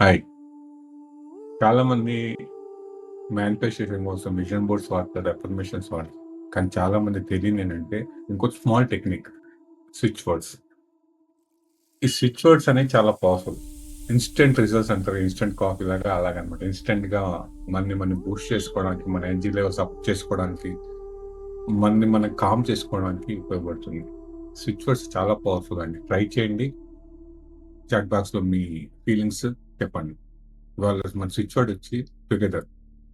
Hi. చాలామంది manifestation కోసం vision boards వాడతారు, అఫర్మేషన్స్ వాడతారు. కానీ చాలామంది తెలియని ఏంటంటే ఇంకో స్మాల్ టెక్నిక్ స్విచ్ వర్డ్స్. ఈ స్విచ్ వర్డ్స్ అనేవి చాలా పవర్‌ఫుల్. ఇన్‌స్టంట్ రిజల్ట్స్ అంటారు. ఇన్‌స్టంట్ కాఫీ లాగా అలాగనమాట. ఇన్‌స్టంట్‌గా మనని మనం బూస్ట్ చేసుకోవడానికి, మన ఎనర్జీ లెవెల్స్ అప్ చేసుకోవడానికి, మనని మనం కామ్ చేసుకోవడానికి ఉపయోగపడుతుంది. స్విచ్ వర్డ్స్ చాలా పవర్‌ఫుల్ అండి. ట్రై చేయండి. చాట్ బాక్స్‌లో మీ ఫీలింగ్స్ చెప్పండి. ఇవాళ మన స్విచ్ వర్డ్ వచ్చి టుగెదర్.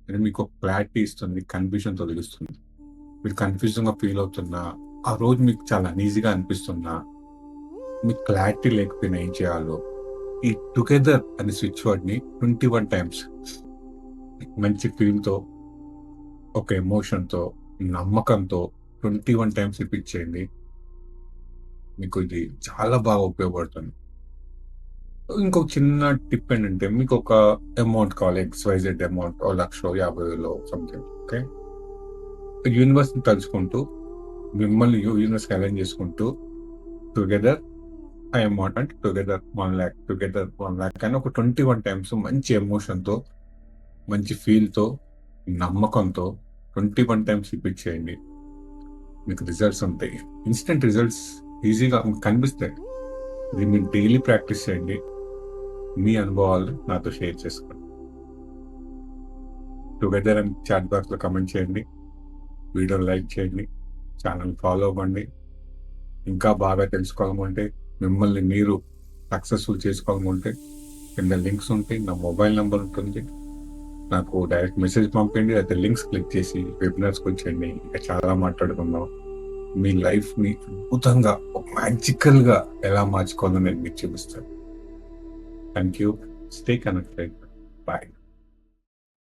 ఇది మీకు ఒక క్లారిటీ ఇస్తుంది. కన్‌ఫ్యూజన్ తొలగిస్తుంది. మీరు కన్ఫ్యూజన్గా ఫీల్ అవుతున్నా, ఆ రోజు మీకు చాలా అన్‌ఈజీగా అనిపిస్తున్నా, మీకు క్లారిటీ లేకపోయినా ఏం చేయాలో, ఈ టుగెదర్ అనే స్విచ్ వర్డ్‌ని 21 టైమ్స్ మంచి ఫీల్‌తో, ఒక ఎమోషన్‌తో, నమ్మకంతో 21 టైమ్స్ ఇప్పించేయండి మీకు ఇది చాలా బాగా ఉపయోగపడుతుంది. ఇంకొక చిన్న టిప్ ఏంటంటే మీకు ఒక అమౌంట్ కావాలి. ఎక్స్‌వైజెడ్ అమౌంట్ ఓ 1,00,000 50,000 సంథింగ్ ఓకే. యూనివర్స్‌ని తలుచుకుంటూ మిమ్మల్ని యూనివర్స్ యూనివర్స్‌కి అలైన్ చేసుకుంటూ టుగెదర్ ఐ అమౌంట్ అంటే together one lakh together one lakh అని ఒక 21 టైమ్స్ మంచి ఎమోషన్‌తో, మంచి ఫీల్‌తో, నమ్మకంతో 21 టైమ్స్ రిపీట్ చేయండి. మీకు రిజల్ట్స్ ఉంటాయి. ఇన్స్టెంట్ రిజల్ట్స్ ఈజీగా మీకు కనిపిస్తాయి. ఇది మీరు డైలీ ప్రాక్టీస్ చేయండి. మీ అనుభవాలు నాతో షేర్ చేసుకోండి. టుగెదర్ అని చాట్ బాక్స్‌లో కమెంట్ చేయండి. వీడియో లైక్ చేయండి. ఛానల్ ఫాలో అవ్వండి. ఇంకా బాగా తెలుసుకోవాలనుకుంటే, మిమ్మల్ని మీరు సక్సెస్‌ఫుల్ చేసుకోవాలనుకుంటే కింద లింక్స్ ఉంటాయి. నా మొబైల్ నెంబర్ ఉంటుంది. నాకు డైరెక్ట్ మెసేజ్ పంపండి. అయితే లింక్స్ క్లిక్ చేసి వెబినార్స్‌కి వచ్చేయండి. ఇంకా చాలా మాట్లాడుకుందాం. మీ లైఫ్‌ని అద్భుతంగా మ్యాజికల్‌గా ఎలా మార్చుకోవాలని నేను మీకు చూపిస్తాను. Thank you. Stay connected. Bye.